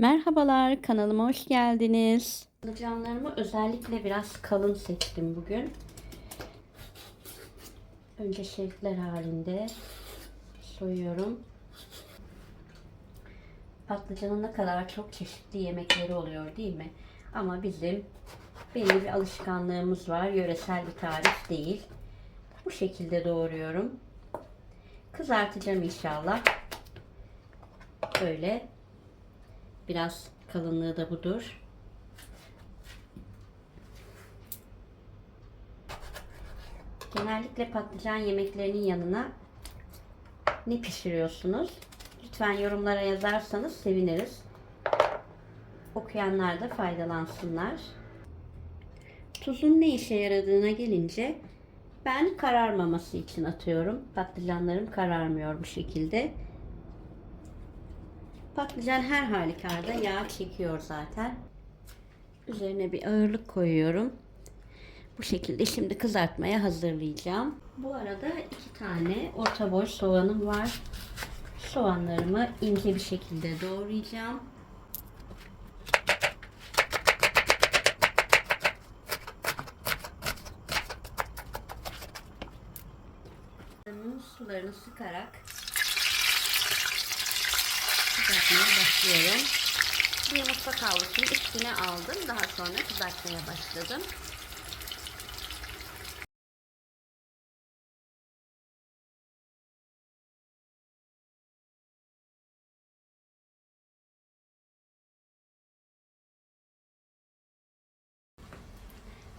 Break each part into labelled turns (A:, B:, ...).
A: Merhabalar, kanalıma hoş geldiniz. Patlıcanlarımı özellikle biraz kalın seçtim bugün. Önce şeritler halinde soyuyorum. Patlıcanın ne kadar çok çeşitli yemekleri oluyor değil mi? Ama bizim belli bir alışkanlığımız var. Yöresel bir tarif değil. Bu şekilde doğruyorum. Kızartacağım inşallah. Böyle Biraz kalınlığı da budur. Genellikle patlıcan yemeklerinin yanına ne pişiriyorsunuz? Lütfen yorumlara yazarsanız seviniriz. Okuyanlar da faydalansınlar. Tuzun ne işe yaradığına gelince ben kararmaması için atıyorum. Patlıcanlarım kararmıyor bu şekilde. Patlıcan her halükarda yağ çekiyor zaten. Üzerine bir ağırlık koyuyorum. Bu şekilde şimdi kızartmaya hazırlayacağım. Bu arada iki tane orta boy soğanım var. Soğanlarımı ince bir şekilde doğrayacağım. Sularını sıkarak kızartmaya başlıyorum. Bir mutfak havlusunu üstüne aldım. Daha sonra kızartmaya başladım.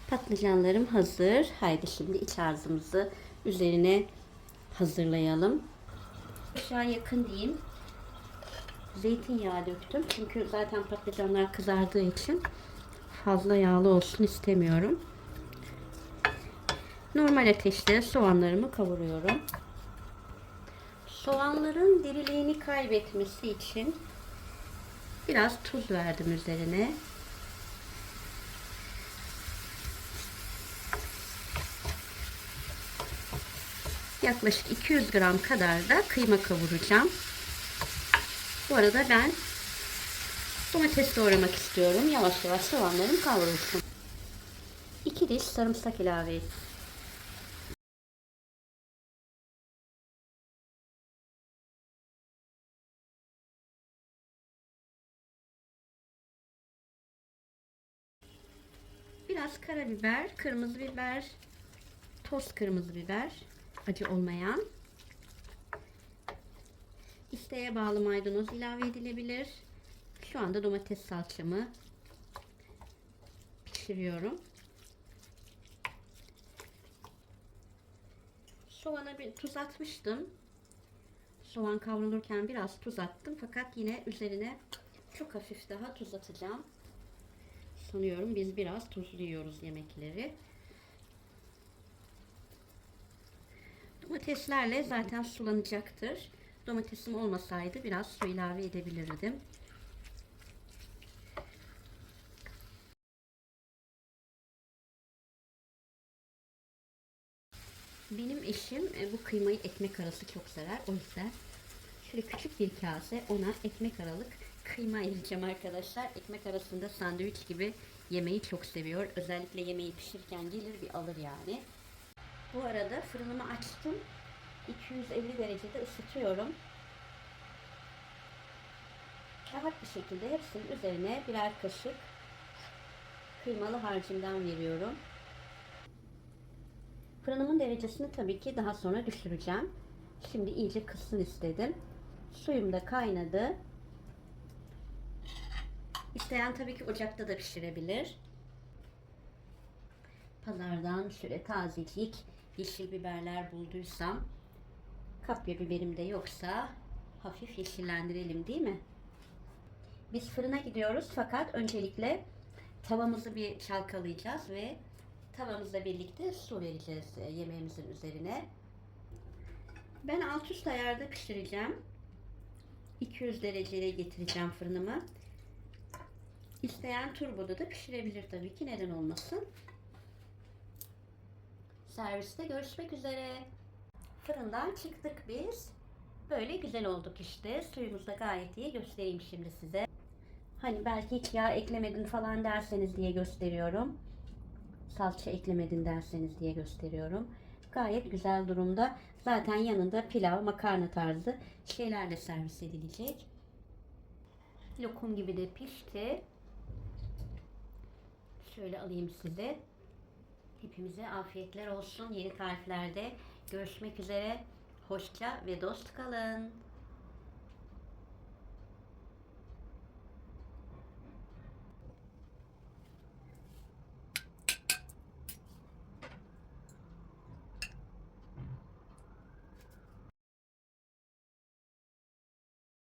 A: Patlıcanlarım hazır. Haydi şimdi iç harcımızı üzerine hazırlayalım. Aşağı yakın diyeyim zeytinyağı döktüm. Çünkü zaten patlıcanlar kızardığı için fazla yağlı olsun istemiyorum. Normal ateşte soğanlarımı kavuruyorum. Soğanların diriliğini kaybetmesi için biraz tuz verdim üzerine. Yaklaşık 200 gram kadar da kıyma kavuracağım. Bu arada ben domates doğramak istiyorum. Yavaş yavaş soğanlarım kavrulsun. 2 diş sarımsak ilave et. Biraz karabiber, kırmızı biber, toz kırmızı biber, acı olmayan. İsteğe bağlı maydanoz ilave edilebilir. Şu anda domates salçamı pişiriyorum. Soğana bir tuz atmıştım. Soğan kavrulurken biraz tuz attım fakat yine üzerine çok hafif daha tuz atacağım. Sanıyorum biz biraz tuzlu yiyoruz yemekleri. Domateslerle zaten sulanacaktır. Domatesim olmasaydı biraz su ilave edebilirdim. Benim eşim e, bu kıymayı ekmek arası çok sever. O yüzden şöyle küçük bir kase ona ekmek aralık kıyma ayıracağım arkadaşlar. Ekmek arasında sandviç gibi yemeği çok seviyor. Özellikle yemeği pişirken gelir bir alır yani. Bu arada fırınımı açtım. 250 derecede ısıtıyorum rahat bir şekilde hepsinin üzerine birer kaşık kıymalı harcımdan veriyorum. Fırınımın derecesini tabii ki daha sonra düşüreceğim. Şimdi iyice kısın istedim. Suyum da kaynadı. İsteyen tabii ki ocakta da pişirebilir. Pazardan şöyle tazecik yeşil biberler bulduysam kapya biberim de yoksa hafif yeşillendirelim değil mi? Biz fırına gidiyoruz fakat öncelikle tavamızı bir çalkalayacağız ve tavamızla birlikte su vereceğiz e, yemeğimizin üzerine. Ben alt üst ayarda pişireceğim. 200 dereceye getireceğim fırınımı. İsteyen turboda da pişirebilir tabii ki neden olmasın. Serviste görüşmek üzere. Fırından çıktık biz. Böyle güzel olduk işte. Suyumuz da gayet iyi. Göstereyim şimdi size. Hani belki hiç yağ eklemedin falan derseniz diye gösteriyorum. Salça eklemedin derseniz diye gösteriyorum. Gayet güzel durumda. Zaten yanında pilav, makarna tarzı şeylerle servis edilecek. Lokum gibi de pişti. Şöyle alayım size. Hepimize afiyetler olsun. Yeni tariflerde görüşmek üzere. Hoşça ve dost kalın.